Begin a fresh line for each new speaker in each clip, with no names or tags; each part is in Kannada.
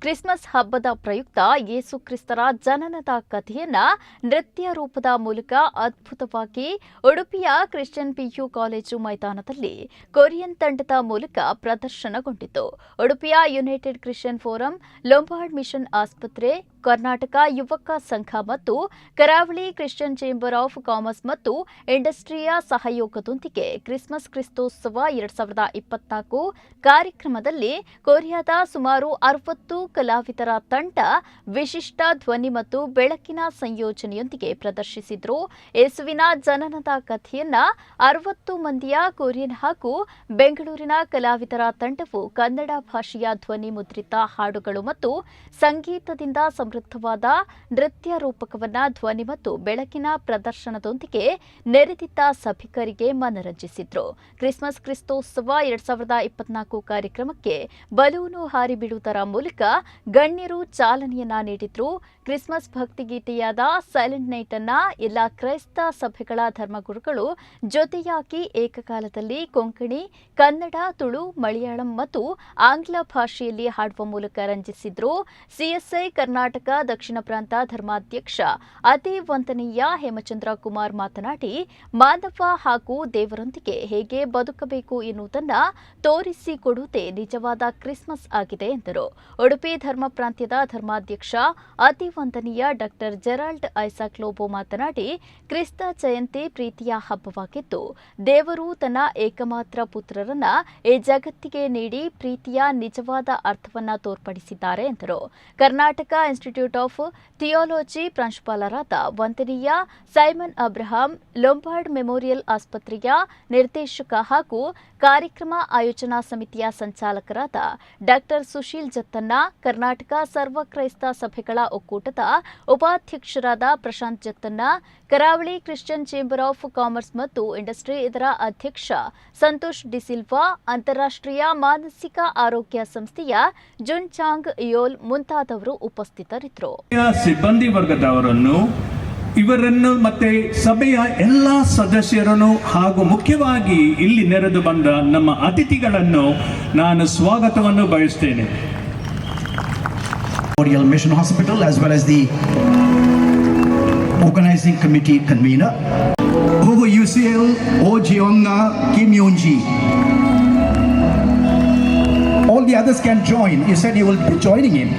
ಕ್ರಿಸ್ಮಸ್ ಹಬ್ಬದ ಪ್ರಯುಕ್ತ ಯೇಸು ಕ್ರಿಸ್ತರ ಜನನದ ಕಥೆಯನ್ನ ನೃತ್ಯ ರೂಪದ ಮೂಲಕ ಅದ್ಭುತವಾಗಿ ಉಡುಪಿಯ ಕ್ರಿಶ್ಚಿಯನ್ ಪಿಯು ಕಾಲೇಜು ಮೈದಾನದಲ್ಲಿ ಕೊರಿಯನ್ ತಂಡದ ಮೂಲಕ ಪ್ರದರ್ಶನಗೊಂಡಿತು. ಉಡುಪಿಯ United Christian forum Lombard Mission ಆಸ್ಪತ್ರೆ ಕರ್ನಾಟಕ ಯುವಕ ಸಂಘ ಮತ್ತು ಕರಾವಳಿ ಕ್ರಿಶ್ಚಿಯನ್ ಚೇಂಬರ್ ಆಫ್ ಕಾಮರ್ಸ್ ಮತ್ತು ಇಂಡಸ್ಟ್ರಿಯ ಸಹಯೋಗದೊಂದಿಗೆ ಕ್ರಿಸ್ಮಸ್ ಕ್ರಿಸ್ತೋತ್ಸವ ಎರಡ್ ಸಾವಿರದ ಇಪ್ಪತ್ನಾಲ್ಕು ಕಾರ್ಯಕ್ರಮದಲ್ಲಿ ಕೊರಿಯಾದ ಸುಮಾರು ಅರವತ್ತು ಕಲಾವಿದರ ತಂಡ ವಿಶಿಷ್ಟ ಧ್ವನಿ ಮತ್ತು ಬೆಳಕಿನ ಸಂಯೋಜನೆಯೊಂದಿಗೆ ಪ್ರದರ್ಶಿಸಿದ್ರು. ಯೇಸುವಿನ ಜನನದ ಕಥೆಯನ್ನ ಅರವತ್ತು ಮಂದಿಯ ಕೊರಿಯನ್ ಹಾಗೂ ಬೆಂಗಳೂರಿನ ಕಲಾವಿದರ ತಂಡವು ಕನ್ನಡ ಭಾಷೆಯ ಧ್ವನಿ ಮುದ್ರಿತ ಹಾಡುಗಳು ಮತ್ತು ಸಂಗೀತದಿಂದ ಸಮೃದ್ಧವಾದ ನೃತ್ಯ ರೂಪಕವನ್ನ ಧ್ವನಿ ಮತ್ತು ಬೆಳಕಿನ ಪ್ರದರ್ಶನದೊಂದಿಗೆ ನೆರೆದಿದ್ದ ಸಭಿಕರಿಗೆ ಮನರಂಜಿಸಿದ್ರು. ಕ್ರಿಸ್ಮಸ್ ಕ್ರಿಸ್ತೋತ್ಸವ ಎರಡ್ ಸಾವಿರದ ಇಪ್ಪತ್ನಾಲ್ಕು ಕಾರ್ಯಕ್ರಮಕ್ಕೆ ಬಲೂನು ಹಾರಿಬಿಡುವುದರ ಮೂಲಕ ಗಣ್ಯರು ಚಾಲನೆಯನ್ನ ನೀಡಿದ್ರು. ಕ್ರಿಸ್ಮಸ್ ಭಕ್ತಿಗೀತೆಯಾದ ಸೈಲೆಂಟ್ ನೈಟ್ ಅನ್ನ ಎಲ್ಲ ಕ್ರೈಸ್ತ ಸಭೆಗಳ ಧರ್ಮಗುರುಗಳು ಜೊತೆಯಾಗಿ ಏಕಕಾಲದಲ್ಲಿ ಕೊಂಕಣಿ, ಕನ್ನಡ, ತುಳು, ಮಲಯಾಳಂ ಮತ್ತು ಆಂಗ್ಲ ಭಾಷೆಯಲ್ಲಿ ಹಾಡುವ ಮೂಲಕ ರಂಜಿಸಿದ್ರು. ಸಿಎಸ್ಐ ಕರ್ನಾಟಕ ದಕ್ಷಿಣ ಪ್ರಾಂತ ಧರ್ಮಾಧ್ಯಕ್ಷ ಅತಿ ವಂದನೀಯ ಹೇಮಚಂದ್ರ ಕುಮಾರ್ ಮಾತನಾಡಿ, ಮಾನವ ಹಾಗೂ ದೇವರೊಂದಿಗೆ ಹೇಗೆ ಬದುಕಬೇಕು ಎನ್ನುವುದನ್ನ ತೋರಿಸಿಕೊಡುವುದೇ ನಿಜವಾದ ಕ್ರಿಸ್ಮಸ್ ಆಗಿದೆ ಎಂದರು. ಉಡುಪಿ ಧರ್ಮ ಪ್ರಾಂತ್ಯದ ಧರ್ಮಾಧ್ಯಕ್ಷ ಅತಿ ವಂದನೀಯ ಡಾಕ್ಟರ್ ಜೆರಾಲ್ಡ್ ಐಸಾಕ್ ಲೋಬೋ ಮಾತನಾಡಿ, ಕ್ರಿಸ್ತ ಜಯಂತಿ ಪ್ರೀತಿಯ ಹಬ್ಬವಾಗಿದ್ದು, ದೇವರು ತನ್ನ ಏಕಮಾತ್ರ ಪುತ್ರರನ್ನ ಈ ಜಗತ್ತಿಗೆ ನೀಡಿ ಪ್ರೀತಿಯ ನಿಜವಾದ ಅರ್ಥವನ್ನ ತೋರ್ಪಡಿಸಿದ್ದಾರೆ ಎಂದರು. ಕರ್ನಾಟಕ ಇನ್ಸ್ಟಿಟ್ಯೂಟ್ ಆಫ್ ಥಿಯಾಲಜಿ ಪ್ರಾಂಶುಪಾಲರಾದ ವಂದನೀಯ ಸೈಮನ್ ಅಬ್ರಹಾಂ ಲೊಂಬಾರ್ಡ್ ಮೆಮೋರಿಯಲ್ ಆಸ್ಪತ್ರೆಯ ನಿರ್ದೇಶಕ ಹಾಗೂ ಕಾರ್ಯಕ್ರಮ ಆಯೋಜನಾ ಸಮಿತಿಯ ಸಂಚಾಲಕರಾದ ಡಾಕ್ಟರ್ ಸುಶೀಲ್ ಜತ್ತನ್ನ ಕರ್ನಾಟಕ ಸರ್ವ ಕ್ರೈಸ್ತ ಸಭೆಗಳ ಒಕ್ಕೂಟದ ಉಪಾಧ್ಯಕ್ಷರಾದ ಪ್ರಶಾಂತ್ ಜತ್ತನ್ನ ಕರಾವಳಿ ಕ್ರಿಶ್ಚಿಯನ್ ಚೇಂಬರ್ ಆಫ್ ಕಾಮರ್ಸ್ ಮತ್ತು ಇಂಡಸ್ಟ್ರಿ ಇದರ ಅಧ್ಯಕ್ಷ ಸಂತೋಷ್ ಡಿಸಿಲ್ವಾ ಅಂತಾರಾಷ್ಟ್ರೀಯ ಮಾನಸಿಕ ಆರೋಗ್ಯ ಸಂಸ್ಥೆಯ ಜುನ್ ಚಾಂಗ್ ಯೋಲ್ ಮುಂತಾದವರು ಕರೆದರಿತ್ರು
ಸಿಬ್ಬಂದಿ ವರ್ಗದವರನ್ನು ಇವರನ್ನು ಮತ್ತೆ ಸಭೆಯ ಎಲ್ಲಾ ಸದಸ್ಯರನ್ನು ಹಾಗೂ ಮುಖ್ಯವಾಗಿ ಇಲ್ಲಿ ನೆರೆದು ಬಂದ ನಮ್ಮ ಅತಿಥಿಗಳನ್ನು ನಾನು ಸ್ವಾಗತವನ್ನು ಬಯಸುತ್ತೇನೆ
ಬಯಸ್ತೇನೆ. Mission hospital as well as the organising committee convener U C L O G ಒಂಗ Kim Yeon all the others can join you said you will be joining in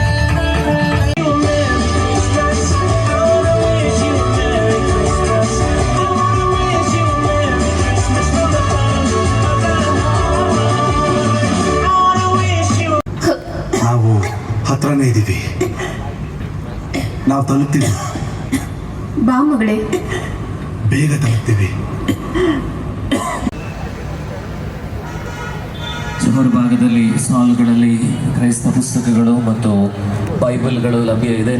ತಲುಪ್ತೀವಿ.
ಬಾ ಮಗಳೇ
ಬೇಗ ತಲುಪ್ತೀವಿ.
ಹೊರಭಾಗದಲ್ಲಿ ಸಾಲುಗಳಲ್ಲಿ ಕ್ರೈಸ್ತ ಪುಸ್ತಕಗಳು ಮತ್ತು ಬೈಬಲ್ಗಳು ಲಭ್ಯ ಇದೆ.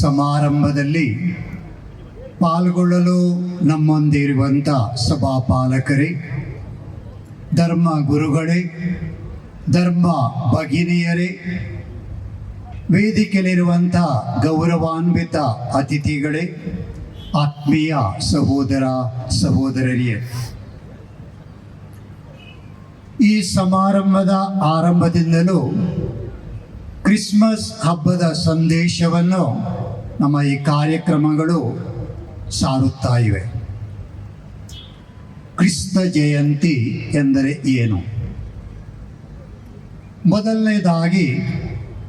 ಸಮಾರಂಭದಲ್ಲಿ ಪಾಲ್ಗೊಳ್ಳಲು ನಮ್ಮೊಂದಿರುವಂಥ ಸಭಾಪಾಲಕರೇ, ಧರ್ಮ ಗುರುಗಳೇ, ಧರ್ಮ ಭಗಿನಿಯರೇ ವೇದಿಕೆಯಲ್ಲಿರುವಂಥ ಗೌರವಾನ್ವಿತ ಅತಿಥಿಗಳೇ, ಆತ್ಮೀಯ ಸಹೋದರ ಸಹೋದರರಿಯೇ. ಈ ಸಮಾರಂಭದ ಆರಂಭದಿಂದಲೂ ಕ್ರಿಸ್ಮಸ್ ಹಬ್ಬದ ಸಂದೇಶವನ್ನು ನಮ್ಮ ಈ ಕಾರ್ಯಕ್ರಮಗಳು ಸಾರುತ್ತಾ ಇವೆ. ಕ್ರಿಸ್ತ ಜಯಂತಿ ಎಂದರೆ ಏನು? ಮೊದಲನೇದಾಗಿ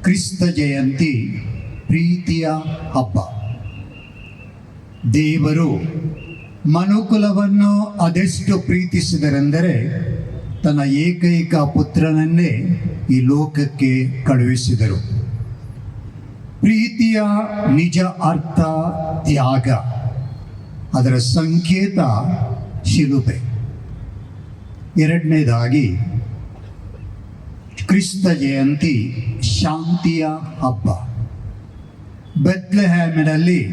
ಕ್ರಿಸ್ತ ಜಯಂತಿ ಪ್ರೀತಿಯ ಹಬ್ಬ. ದೇವರು ಮನುಕುಲವನ್ನು ಅದೆಷ್ಟು ಪ್ರೀತಿಸಿದರೆಂದರೆ ತನ್ನ ಏಕೈಕ ಪುತ್ರನನ್ನೇ ಈ ಲೋಕಕ್ಕೆ ಕಳುಹಿಸಿದರು. ಪ್ರೀತಿಯ ನಿಜ ಅರ್ಥ ತ್ಯಾಗ. ಅದರ ಸಂಕೇತ ಶಿಲುಬೆ. ಎರಡನೇದಾಗಿ, ಕ್ರಿಸ್ತ ಜಯಂತಿ ಶಾಂತಿಯ ಹಬ್ಬ. ಬೆತ್ಲೆಹ್ಯಾಮಿನಲ್ಲಿ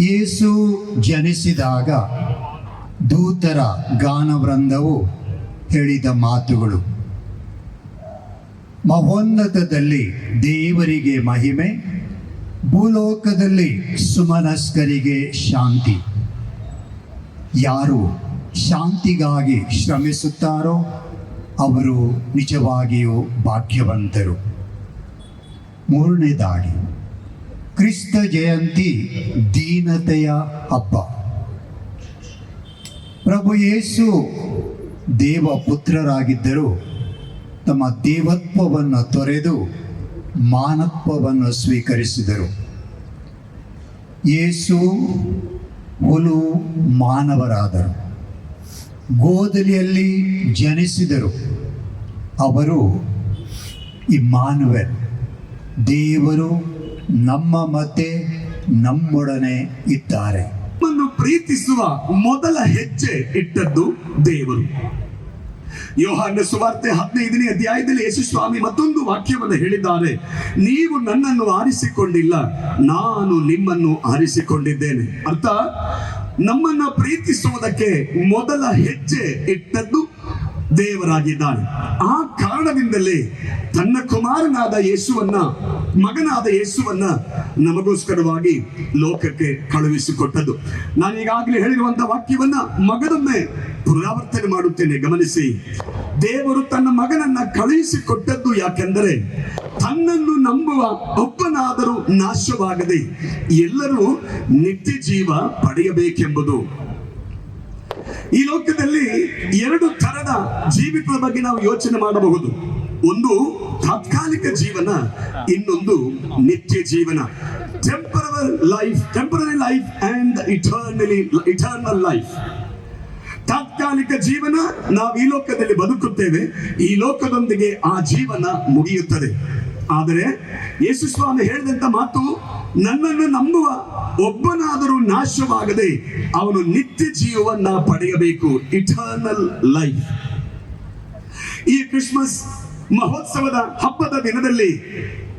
ಯೇಸು ಜನಿಸಿದಾಗ ದೂತರ ಗಾನವೃಂದವು ಹೇಳಿದ ಮಾತುಗಳು. ಮಹೋನ್ನತದಲ್ಲಿ ದೇವರಿಗೆ ಮಹಿಮೆ ಭೂಲೋಕದಲ್ಲಿ ಸುಮನಸ್ಕರಿಗೆ ಶಾಂತಿ. ಯಾರು ಶಾಂತಿಗಾಗಿ ಶ್ರಮಿಸುತ್ತಾರೋ ಅವರು ನಿಜವಾಗಿಯೂ ಭಾಗ್ಯವಂತರು. ಮೂರನೇದಾಗಿ, ಕ್ರಿಸ್ತ ಜಯಂತಿ ದೀನತೆಯ ಹಬ್ಬ. ಪ್ರಭು ಯೇಸು ದೇವ ಪುತ್ರರಾಗಿದ್ದರು ತಮ್ಮ ದೇವತ್ವವನ್ನು ತೊರೆದು ಮಾನತ್ವವನ್ನು ಸ್ವೀಕರಿಸಿದರು. ಯೇಸು ಹುಲು ಮಾನವರಾದರು. ಗೋದಲಿಯಲ್ಲಿ ಜನಿಸಿದರು. ಅವರು ಇಮ್ಮಾನುವೆಲ್, ದೇವರು ನಮ್ಮ ಮತ್ತೆ ನಮ್ಮೊಡನೆ ಇದ್ದಾರೆ.
ಪ್ರೀತಿಸುವ ಮೊದಲ ಹೆಜ್ಜೆ ಇಟ್ಟದ್ದು ದೇವರು. ಯೋಹಾನ ಸುವಾರ್ತೆ ಹದಿನೈದನೇ ಅಧ್ಯಾಯದಲ್ಲಿ ಯೇಸು ಸ್ವಾಮಿ ಮತ್ತೊಂದು ವಾಕ್ಯವನ್ನು ಹೇಳಿದ್ದಾರೆ. ನೀವು ನನ್ನನ್ನು ಆರಿಸಿಕೊಂಡಿಲ್ಲ, ನಾನು ನಿಮ್ಮನ್ನು ಆರಿಸಿಕೊಂಡಿದ್ದೇನೆ. ಅರ್ಥ? ನಮ್ಮನ್ನ ಪ್ರೀತಿಸುವುದಕ್ಕೆ ಮೊದಲ ಹೆಜ್ಜೆ ಇಟ್ಟದ್ದು ದೇವರಾಗಿದ್ದಾನೆ. ಆ ಕಾರಣದಿಂದಲೇ ತನ್ನ ಕುಮಾರನಾದ ಯೇಸುವನ್ನ, ಮಗನಾದ ಯೇಸುವನ್ನ ನಮಗೋಸ್ಕರವಾಗಿ ಲೋಕಕ್ಕೆ ಕಳುಹಿಸಿಕೊಟ್ಟದ್ದು. ನಾನು ಈಗಾಗಲೇ ಹೇಳಿರುವಂತಹ ವಾಕ್ಯವನ್ನ ಮಗನೊಮ್ಮೆ ಪುನರಾವರ್ತನೆ ಮಾಡುತ್ತೇನೆ, ಗಮನಿಸಿ. ದೇವರು ತನ್ನ ಮಗನನ್ನ ಕಳುಹಿಸಿಕೊಟ್ಟದ್ದು ಯಾಕೆಂದರೆ ತನ್ನನ್ನು ನಂಬುವ ಒಬ್ಬನಾದರೂ ನಾಶವಾಗದೆ ಎಲ್ಲರೂ ನಿತ್ಯ ಜೀವ ಪಡೆಯಬೇಕೆಂಬುದು. ಈ ಲೋಕದಲ್ಲಿ ಎರಡು ತರದ ಜೀವಿತದ ಬಗ್ಗೆ ನಾವು ಯೋಚನೆ ಮಾಡಬಹುದು. ಒಂದು ತಾತ್ಕಾಲಿಕ ಜೀವನ, ಇನ್ನೊಂದು ನಿತ್ಯ ಜೀವನ. Temporary life temporary life and eternally eternal life ತಾತ್ಕಾಲಿಕ ಜೀವನ, ನಾವು ಈ ಲೋಕದಲ್ಲಿ ಬದುಕುತ್ತೇವೆ. ಈ ಲೋಕದೊಂದಿಗೆ ಆ ಜೀವನ ಮುಗಿಯುತ್ತದೆ. ಆದರೆ ಯೇಸು ಸ್ವಾಮಿ ಹೇಳಿದಂತ ಮಾತು, ನನ್ನನ್ನು ನಂಬುವ ಒಬ್ಬನಾದರೂ ನಾಶವಾಗದೆ ಅವನು ನಿತ್ಯ ಜೀವವನ್ನ ಪಡೆಯಬೇಕು. ಇಟರ್ನಲ್ ಲೈಫ್ ಈ ಕ್ರಿಸ್ಮಸ್ ಮಹೋತ್ಸವದ ಹಬ್ಬದ ದಿನದಲ್ಲಿ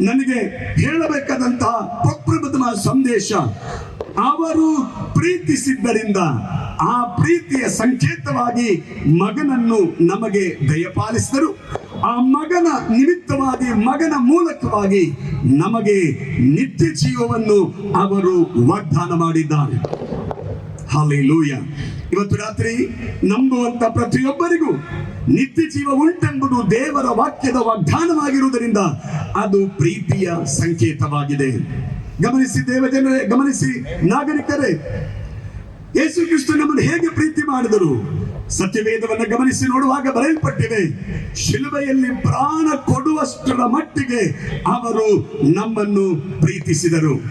ನನಗೆ ಹೇಳಬೇಕಾದಂತಹ ಪ್ರಪ್ರಬುದ್ಧ ಸಂದೇಶ, ಅವರು ಪ್ರೀತಿಸಿದ್ದರಿಂದ ಆ ಪ್ರೀತಿಯ ಸಂಕೇತವಾಗಿ ಮಗನನ್ನು ನಮಗೆ ದಯಪಾಲಿಸಿದರು. ಆ ಮಗನ ನಿಮಿತ್ತವಾಗಿ, ಮಗನ ಮೂಲಕವಾಗಿ ನಮಗೆ ನಿತ್ಯ ಜೀವವನ್ನು ಅವರು ವಾಗ್ದಾನ ಮಾಡಿದ್ದಾರೆ. ಹಾಲೆಲೂಯ ಇವತ್ತು ರಾತ್ರಿ ನಂಬುವಂತ ಪ್ರತಿಯೊಬ್ಬರಿಗೂ ನಿತ್ಯ ಜೀವ ಉಂಟೆಂಬುದು ದೇವರ ವಾಕ್ಯದ ವಾಗ್ದಾನವಾಗಿರುವುದರಿಂದ ಅದು ಪ್ರೀತಿಯ ಸಂಕೇತವಾಗಿದೆ. ಗಮನಿಸಿ ದೇವ ಜನರೇ ಗಮನಿಸಿ ನಾಗರಿಕರೇ ಯೇಸು ಕೃಷ್ಣ ನಮ್ಮನ್ನು ಹೇಗೆ ಪ್ರೀತಿ ಮಾಡಿದರು? ಸತ್ಯವೇದವನ್ನು ಗಮನಿಸಿ ನೋಡುವಾಗ ಬರೆಯಲ್ಪಟ್ಟಿದೆ, ಶಿಲುಬೆಯಲ್ಲಿ ಪ್ರಾಣ ಕೊಡುವಷ್ಟರ ಮಟ್ಟಿಗೆ ಅವರು ನಮ್ಮನ್ನು ಪ್ರೀತಿಸಿದರು.